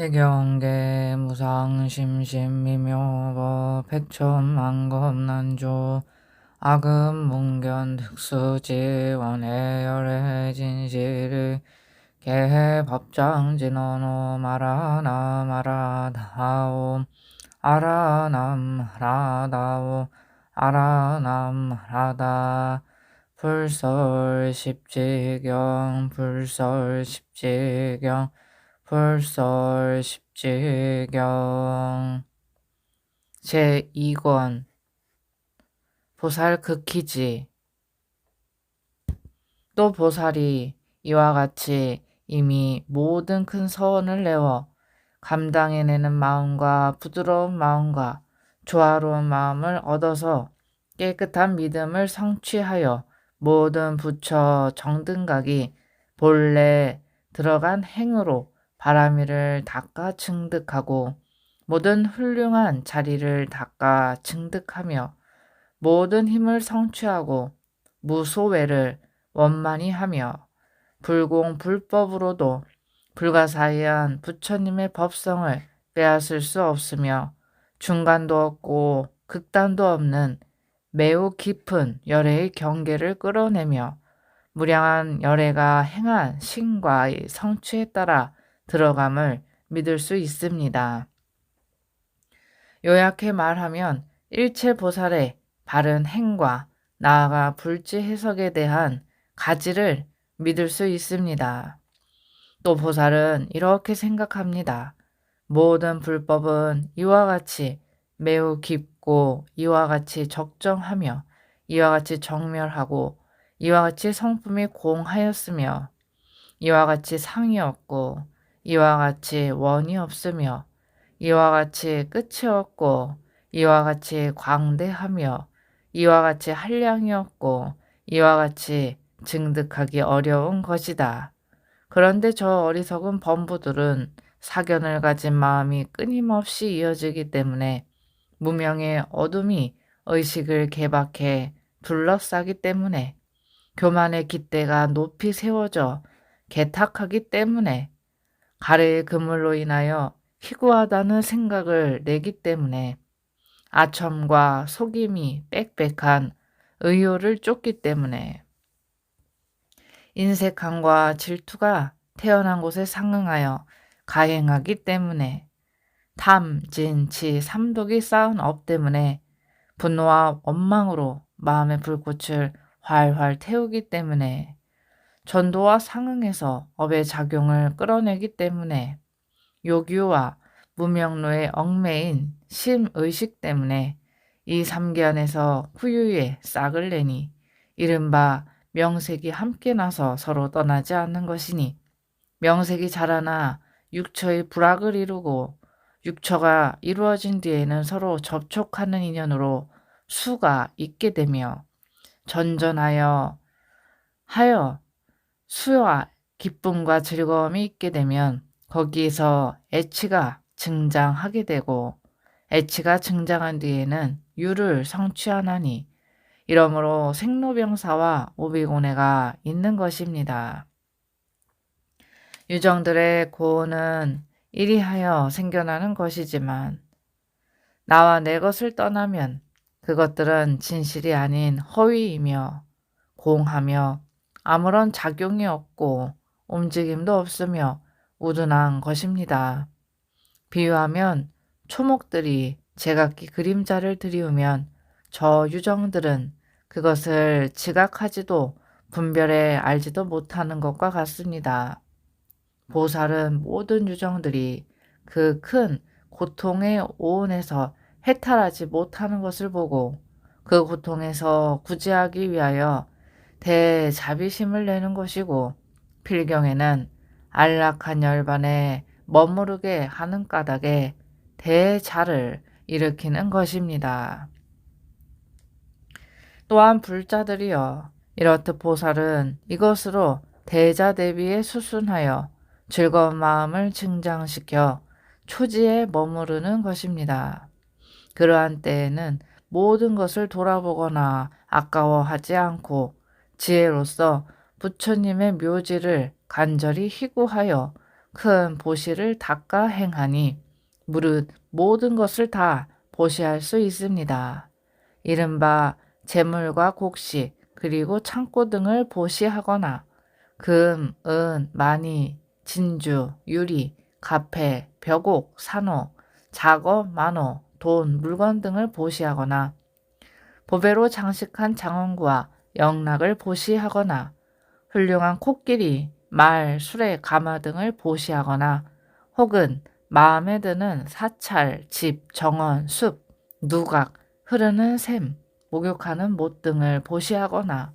태경계 무상심심 미묘법 백천만겁난조 악음 문견 특수지원의 열애 진실을 개해 법장 진언어 마라나 마라다오 아라남 하라다오 아라남 하라다 불설 십지경 불설 십지경 불설 십지경. 제2권. 보살 극희지. 또 보살이 이와 같이 이미 모든 큰 서원을 내어 감당해내는 마음과 부드러운 마음과 조화로운 마음을 얻어서 깨끗한 믿음을 성취하여 모든 부처 정등각이 본래 들어간 행으로 바람이를 닦아 증득하고 모든 훌륭한 자리를 닦아 증득하며 모든 힘을 성취하고 무소외를 원만히 하며 불공 불법으로도 불가사의한 부처님의 법성을 빼앗을 수 없으며 중간도 없고 극단도 없는 매우 깊은 열애의 경계를 끌어내며 무량한 열애가 행한 신과의 성취에 따라 들어감을 믿을 수 있습니다. 요약해 말하면 일체 보살의 바른 행과 나아가 불지 해석에 대한 가지를 믿을 수 있습니다. 또 보살은 이렇게 생각합니다. 모든 불법은 이와 같이 매우 깊고 이와 같이 적정하며 이와 같이 정멸하고 이와 같이 성품이 공하였으며 이와 같이 상이 없고 이와 같이 원이 없으며 이와 같이 끝이 없고 이와 같이 광대하며 이와 같이 한량이 없고 이와 같이 증득하기 어려운 것이다. 그런데 저 어리석은 범부들은 사견을 가진 마음이 끊임없이 이어지기 때문에 무명의 어둠이 의식을 개박해 둘러싸기 때문에 교만의 깃대가 높이 세워져 개탁하기 때문에 가래의 그물로 인하여 희구하다는 생각을 내기 때문에 아첨과 속임이 빽빽한 의욕을 쫓기 때문에 인색함과 질투가 태어난 곳에 상응하여 가행하기 때문에 탐, 진, 치, 삼독이 쌓은 업 때문에 분노와 원망으로 마음의 불꽃을 활활 태우기 때문에 전도와 상응해서 업의 작용을 끌어내기 때문에 요규와 무명로의 얽매인 심의식 때문에 이 삼계 안에서 후유의 싹을 내니 이른바 명색이 함께 나서 서로 떠나지 않는 것이니 명색이 자라나 육처의 불악을 이루고 육처가 이루어진 뒤에는 서로 접촉하는 인연으로 수가 있게 되며 전전하여 하여 수와 기쁨과 즐거움이 있게 되면 거기에서 애치가 증장하게 되고 애치가 증장한 뒤에는 유를 성취하나니 이러므로 생로병사와 오비고뇌가 있는 것입니다. 유정들의 고는 이리하여 생겨나는 것이지만 나와 내 것을 떠나면 그것들은 진실이 아닌 허위이며 공하며 아무런 작용이 없고 움직임도 없으며 우둔한 것입니다. 비유하면 초목들이 제각기 그림자를 들이우면 저 유정들은 그것을 지각하지도 분별해 알지도 못하는 것과 같습니다. 보살은 모든 유정들이 그 큰 고통의 오온에서 해탈하지 못하는 것을 보고 그 고통에서 구제하기 위하여 대자비심을 내는 것이고 필경에는 안락한 열반에 머무르게 하는 까닭에 대자를 일으키는 것입니다. 또한 불자들이여 이렇듯 보살은 이것으로 대자 대비에 수순하여 즐거운 마음을 증장시켜 초지에 머무르는 것입니다. 그러한 때에는 모든 것을 돌아보거나 아까워하지 않고 지혜로서 부처님의 묘지를 간절히 희구하여 큰 보시를 닦아 행하니 무릇 모든 것을 다 보시할 수 있습니다. 이른바 재물과 곡식 그리고 창고 등을 보시하거나 금, 은, 마니, 진주, 유리, 가패, 벽옥, 산호, 작업, 만호, 돈, 물건 등을 보시하거나 보배로 장식한 장원구와 영락을 보시하거나 훌륭한 코끼리, 말, 수레, 가마 등을 보시하거나 혹은 마음에 드는 사찰, 집, 정원, 숲, 누각, 흐르는 샘, 목욕하는 못 등을 보시하거나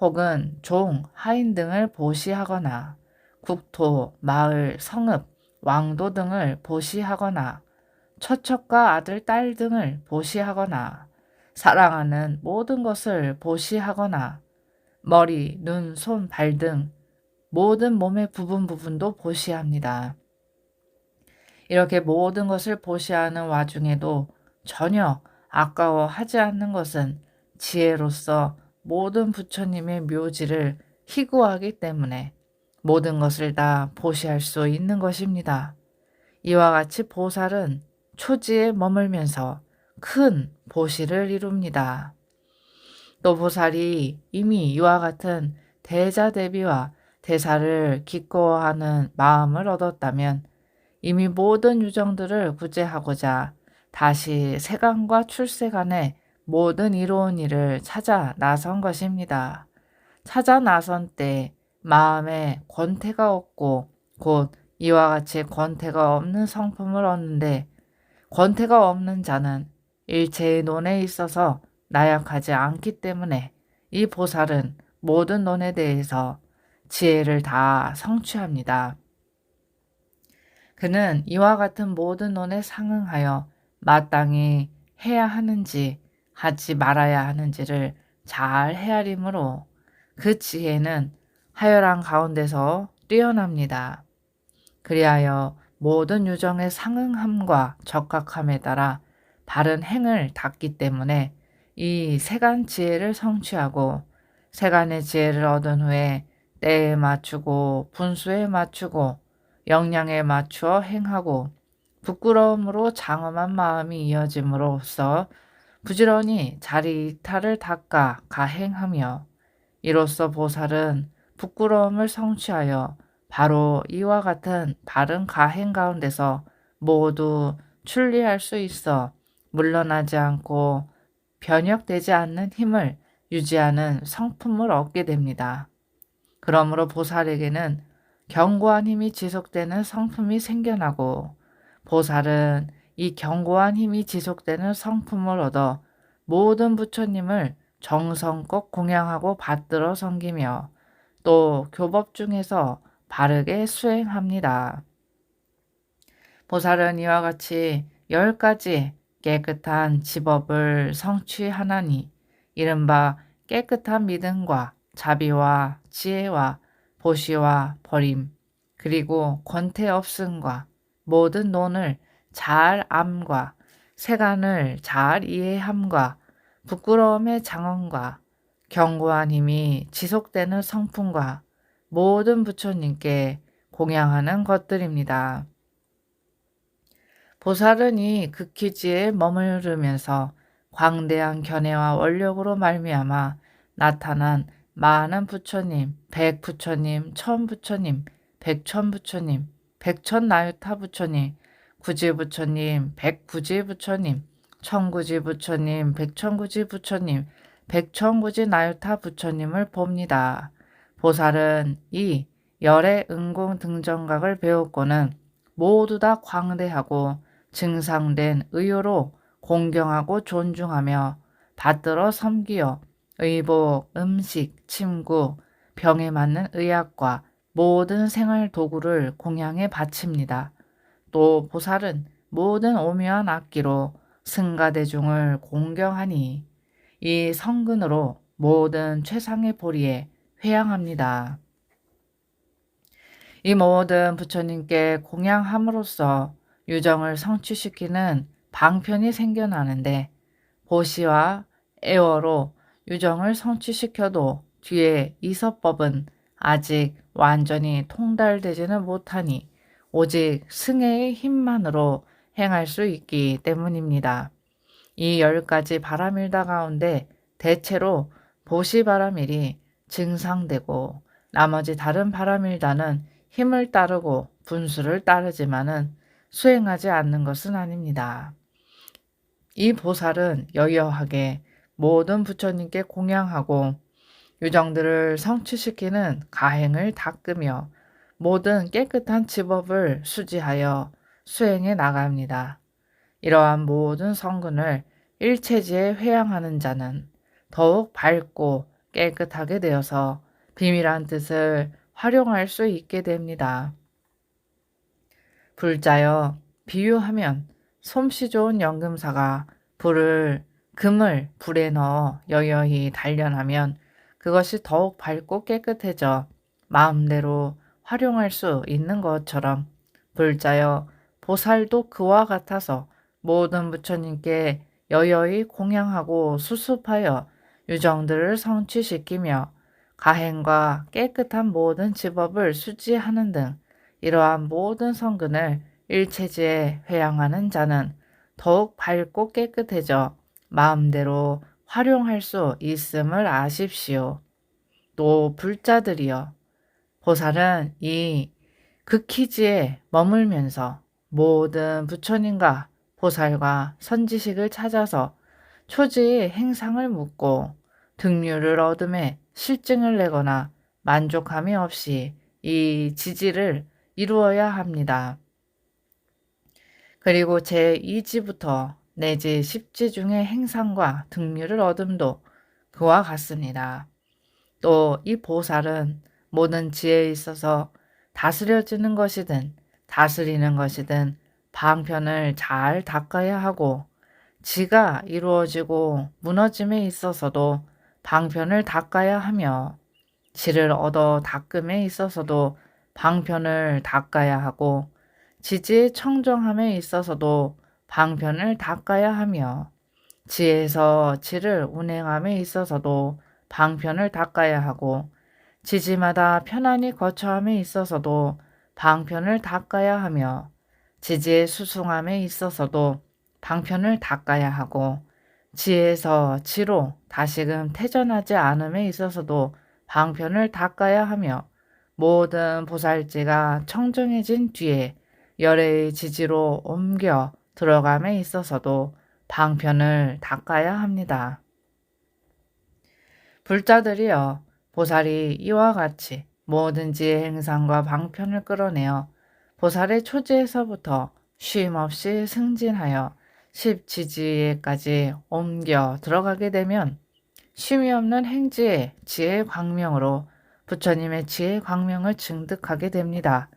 혹은 종, 하인 등을 보시하거나 국토, 마을, 성읍, 왕도 등을 보시하거나 처척과 아들, 딸 등을 보시하거나 사랑하는 모든 것을 보시하거나 머리, 눈, 손, 발 등 모든 몸의 부분 부분도 보시합니다. 이렇게 모든 것을 보시하는 와중에도 전혀 아까워하지 않는 것은 지혜로서 모든 부처님의 묘지를 희구하기 때문에 모든 것을 다 보시할 수 있는 것입니다. 이와 같이 보살은 초지에 머물면서 큰 보시를 이룹니다. 또 보살이 이미 이와 같은 대자 대비와 대사를 기꺼워하는 마음을 얻었다면 이미 모든 유정들을 구제하고자 다시 세간과 출세간의 모든 이로운 일을 찾아 나선 것입니다. 찾아 나선 때 마음에 권태가 없고 곧 이와 같이 권태가 없는 성품을 얻는데 권태가 없는 자는 일체의 논에 있어서 나약하지 않기 때문에 이 보살은 모든 논에 대해서 지혜를 다 성취합니다. 그는 이와 같은 모든 논에 상응하여 마땅히 해야 하는지 하지 말아야 하는지를 잘 헤아림으로 그 지혜는 하열한 가운데서 뛰어납니다. 그리하여 모든 유정의 상응함과 적합함에 따라 바른 행을 닦기 때문에 이 세간 지혜를 성취하고 세간의 지혜를 얻은 후에 때에 맞추고 분수에 맞추고 역량에 맞추어 행하고 부끄러움으로 장엄한 마음이 이어짐으로써 부지런히 자리 이탈을 닦아 가행하며 이로써 보살은 부끄러움을 성취하여 바로 이와 같은 바른 가행 가운데서 모두 출리할 수 있어 물러나지 않고 변혁되지 않는 힘을 유지하는 성품을 얻게 됩니다. 그러므로 보살에게는 견고한 힘이 지속되는 성품이 생겨나고 보살은 이 견고한 힘이 지속되는 성품을 얻어 모든 부처님을 정성껏 공양하고 받들어 섬기며 또 교법 중에서 바르게 수행합니다. 보살은 이와 같이 열 가지 깨끗한 지법을 성취하나니 이른바 깨끗한 믿음과 자비와 지혜와 보시와 버림 그리고 권태 없음과 모든 논을 잘 암과 세간을 잘 이해함과 부끄러움의 장언과 견고한 힘이 지속되는 성품과 모든 부처님께 공양하는 것들입니다. 보살은 이 극희지에 머무르면서 광대한 견해와 원력으로 말미암아 나타난 많은 부처님, 백 부처님, 천 부처님, 백천 부처님, 백천 나유타 부처님, 구지 부처님, 백구지 부처님, 천구지 부처님, 백천구지 부처님, 백천구지 나유타 부처님을 봅니다. 보살은 이 열의 응공 등정각을 배웠고는 모두 다 광대하고 증상된 의효로 공경하고 존중하며 받들어 섬기어 의복, 음식, 침구, 병에 맞는 의약과 모든 생활 도구를 공양에 바칩니다. 또 보살은 모든 오묘한 악기로 승가대중을 공경하니 이 성근으로 모든 최상의 보리에 회양합니다. 이 모든 부처님께 공양함으로써 유정을 성취시키는 방편이 생겨나는데 보시와 애워로 유정을 성취시켜도 뒤에 이서법은 아직 완전히 통달되지는 못하니 오직 승혜의 힘만으로 행할 수 있기 때문입니다. 이 열 가지 바람일다 가운데 대체로 보시 바람일이 증상되고 나머지 다른 바람일다는 힘을 따르고 분수를 따르지만은 수행하지 않는 것은 아닙니다. 이 보살은 여여하게 모든 부처님께 공양하고 유정들을 성취시키는 가행을 닦으며 모든 깨끗한 지법을 수지하여 수행해 나갑니다. 이러한 모든 성근을 일체지에 회양하는 자는 더욱 밝고 깨끗하게 되어서 비밀한 뜻을 활용할 수 있게 됩니다. 불자여 비유하면 솜씨 좋은 연금사가 불을 금을 불에 넣어 여여히 단련하면 그것이 더욱 밝고 깨끗해져 마음대로 활용할 수 있는 것처럼 불자여 보살도 그와 같아서 모든 부처님께 여여히 공양하고 수습하여 유정들을 성취시키며 가행과 깨끗한 모든 지법을 수지하는 등 이러한 모든 성근을 일체지에 회양하는 자는 더욱 밝고 깨끗해져 마음대로 활용할 수 있음을 아십시오. 또 불자들이여 보살은 이 극희지에 머물면서 모든 부처님과 보살과 선지식을 찾아서 초지의 행상을 묻고 등류를 얻음에 실증을 내거나 만족함이 없이 이 지지를 이루어야 합니다. 그리고 제2지부터 내지 10지 중의 행상과 등류를 얻음도 그와 같습니다. 또 이 보살은 모든 지혜에 있어서 다스려지는 것이든 다스리는 것이든 방편을 잘 닦아야 하고 지가 이루어지고 무너짐에 있어서도 방편을 닦아야 하며 지를 얻어 닦음에 있어서도 방편을 닦아야 하고 지지의 청정함에 있어서도 방편을 닦아야 하며 지에서 지를 운행함에 있어서도 방편을 닦아야 하고 지지마다 편안히 거처함에 있어서도 방편을 닦아야 하며 지지의 수승함에 있어서도 방편을 닦아야 하고 지에서 지로 다시금 퇴전하지 않음에 있어서도 방편을 닦아야 하며 모든 보살지가 청정해진 뒤에 열의 지지로 옮겨 들어감에 있어서도 방편을 닦아야 합니다. 불자들이여 보살이 이와 같이 뭐든지 행상과 방편을 끌어내어 보살의 초지에서부터 쉼없이 승진하여 십지지에까지 옮겨 들어가게 되면 쉼이 없는 행지의 지혜 광명으로 부처님의 지혜 광명을 증득하게 됩니다.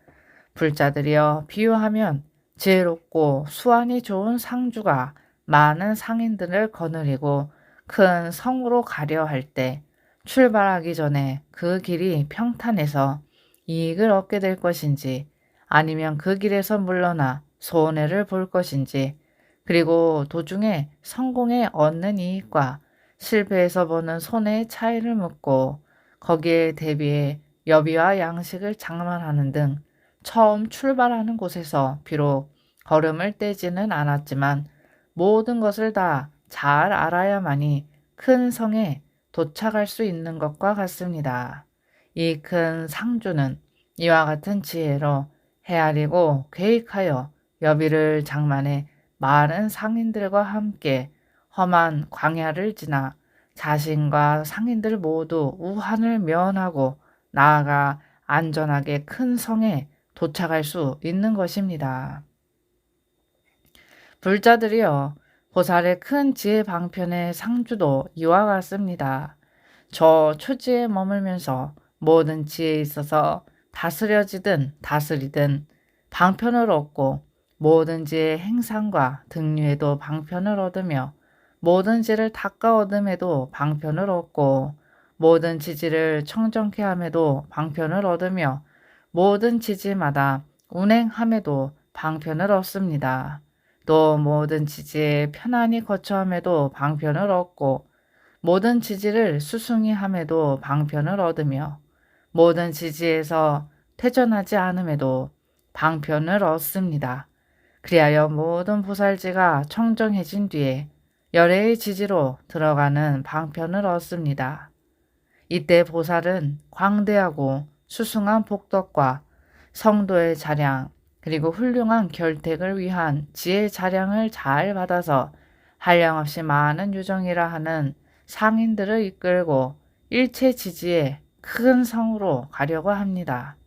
불자들이여 비유하면 지혜롭고 수완이 좋은 상주가 많은 상인들을 거느리고 큰 성으로 가려 할 때 출발하기 전에 그 길이 평탄해서 이익을 얻게 될 것인지 아니면 그 길에서 물러나 손해를 볼 것인지 그리고 도중에 성공에 얻는 이익과 실패에서 보는 손해의 차이를 묻고 거기에 대비해 여비와 양식을 장만하는 등 처음 출발하는 곳에서 비록 걸음을 떼지는 않았지만 모든 것을 다 잘 알아야만이 큰 성에 도착할 수 있는 것과 같습니다. 이 큰 상주는 이와 같은 지혜로 헤아리고 계획하여 여비를 장만해 많은 상인들과 함께 험한 광야를 지나 자신과 상인들 모두 우한을 면하고 나아가 안전하게 큰 성에 도착할 수 있는 것입니다. 불자들이여 보살의 큰 지혜 방편의 상주도 이와 같습니다. 저 초지에 머물면서 모든 지혜에 있어서 다스려지든 다스리든 방편을 얻고 모든 지의 행상과 등류에도 방편을 얻으며 모든 지를 닦아 얻음에도 방편을 얻고 모든 지지를 청정케 함에도 방편을 얻으며 모든 지지마다 운행함에도 방편을 얻습니다. 또 모든 지지에 편안히 거처함에도 방편을 얻고 모든 지지를 수승히 함에도 방편을 얻으며 모든 지지에서 퇴전하지 않음에도 방편을 얻습니다. 그리하여 모든 보살지가 청정해진 뒤에 열애의 지지로 들어가는 방편을 얻습니다. 이때 보살은 광대하고 수승한 복덕과 성도의 자량 그리고 훌륭한 결택을 위한 지혜의 자량을 잘 받아서 한량없이 많은 유정이라 하는 상인들을 이끌고 일체 지지의 큰 성으로 가려고 합니다.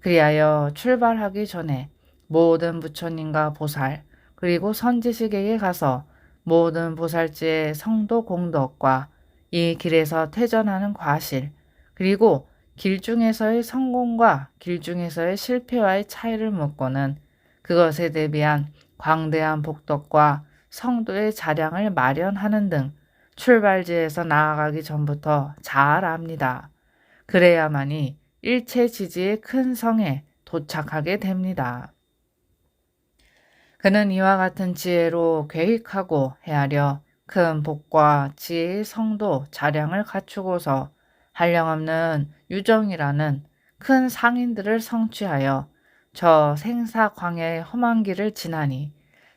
그리하여 출발하기 전에 모든 부처님과 보살 그리고 선지식에게 가서 모든 보살지의 성도 공덕과 이 길에서 퇴전하는 과실 그리고 길 중에서의 성공과 길 중에서의 실패와의 차이를 묻고는 그것에 대비한 광대한 복덕과 성도의 자량을 마련하는 등 출발지에서 나아가기 전부터 잘 압니다. 그래야만이 일체 지지의 큰 성에 도착하게 됩니다. 그는 이와 같은 지혜로 계획하고 헤아려 큰 복과 지혜의 성도 자량을 갖추고서 한량없는 유정이라는 큰 상인들을 성취하여 저 생사 광야의 험한 길을 지나니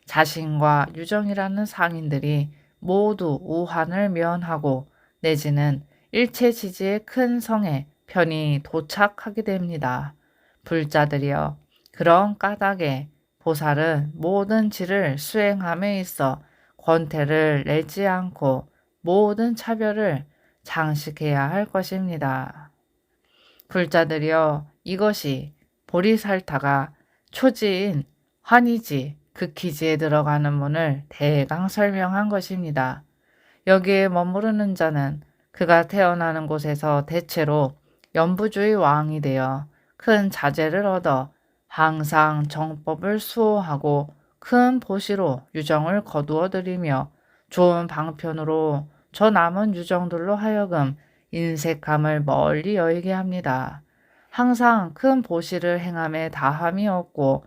자신과 유정이라는 상인들이 모두 우환을 면하고 내지는 일체 지지의 큰 성에 편히 도착하게 됩니다. 불자들이여 그런 까닭에 보살은 모든 지를 수행함에 있어 권태를 내지 않고 모든 차별을 장식해야 할 것입니다. 불자들이여 이것이 보리살타가 초지인 환희지 극희지에 들어가는 문을 대강 설명한 것입니다. 여기에 머무르는 자는 그가 태어나는 곳에서 대체로 연부주의 왕이 되어 큰 자제를 얻어 항상 정법을 수호하고 큰 보시로 유정을 거두어 들이며 좋은 방편으로 저 남은 유정들로 하여금 인색함을 멀리 여의게 합니다. 항상 큰 보시를 행함에 다함이 없고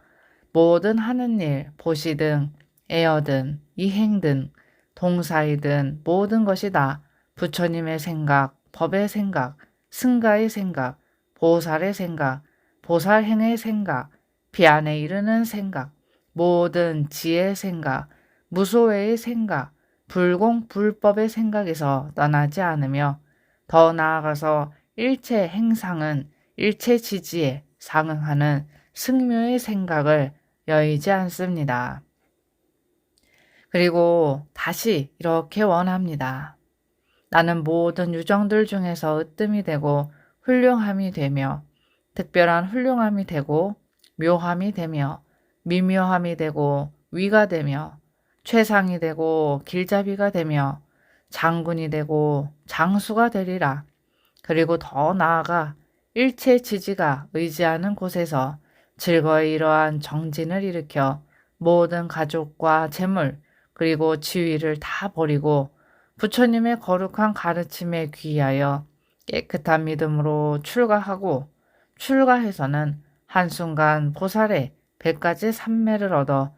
모든 하는 일, 보시든 애어든 이행든 동사이든 모든 것이 다 부처님의 생각, 법의 생각, 승가의 생각, 보살의 생각, 보살행의 생각, 비안에 이르는 생각, 모든 지혜의 생각, 무소외의 생각, 불공불법의 생각에서 떠나지 않으며 더 나아가서 일체 행상은 일체 지지에 상응하는 승묘의 생각을 여의지 않습니다. 그리고 다시 이렇게 원합니다. 나는 모든 유정들 중에서 으뜸이 되고 훌륭함이 되며 특별한 훌륭함이 되고 묘함이 되며 미묘함이 되고 위가 되며 최상이 되고 길잡이가 되며 장군이 되고 장수가 되리라. 그리고 더 나아가 일체 지지가 의지하는 곳에서 즐거이 이러한 정진을 일으켜 모든 가족과 재물 그리고 지위를 다 버리고 부처님의 거룩한 가르침에 귀하여 깨끗한 믿음으로 출가하고 출가해서는 한순간 보살의 백가지 삼매를 얻어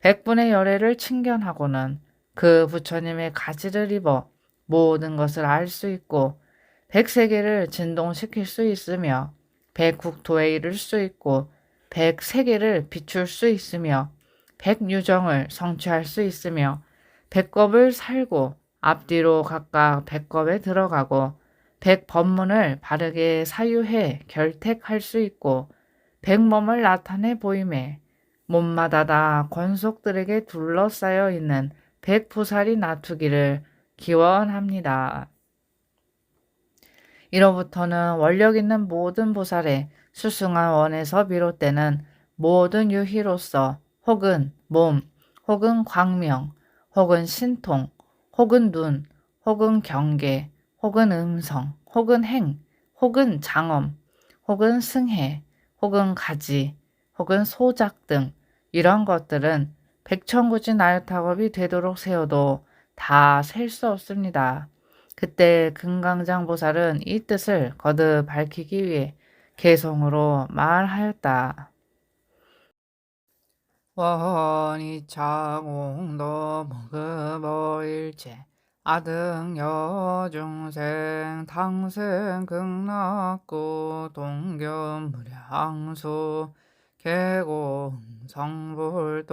백분의 열애를 칭견하고는 그 부처님의 가지를 입어 모든 것을 알 수 있고 백세계를 진동시킬 수 있으며 백국토에 이를 수 있고 백세계를 비출 수 있으며 백유정을 성취할 수 있으며 백겁을 살고 앞뒤로 각각 백겁에 들어가고 백법문을 바르게 사유해 결택할 수 있고 백몸을 나타내 보임에 몸마다 다 권속들에게 둘러싸여 있는 백부살이 나투기를 기원합니다. 이로부터는 원력 있는 모든 보살의 수승한 원에서 비롯되는 모든 유희로서 혹은 몸, 혹은 광명, 혹은 신통, 혹은 눈, 혹은 경계, 혹은 음성, 혹은 행, 혹은 장엄, 혹은 승해, 혹은 가지, 혹은 소작 등 이런 것들은 백천구지 나유타급이 되도록 세워도 다 셀 수 없습니다. 그때 금강장 보살은 이 뜻을 거듭 밝히기 위해 개성으로 말하였다. 원이 차공도 무급어일체 아등 여중생 당생 극락구 동견무량수 개공 성불도.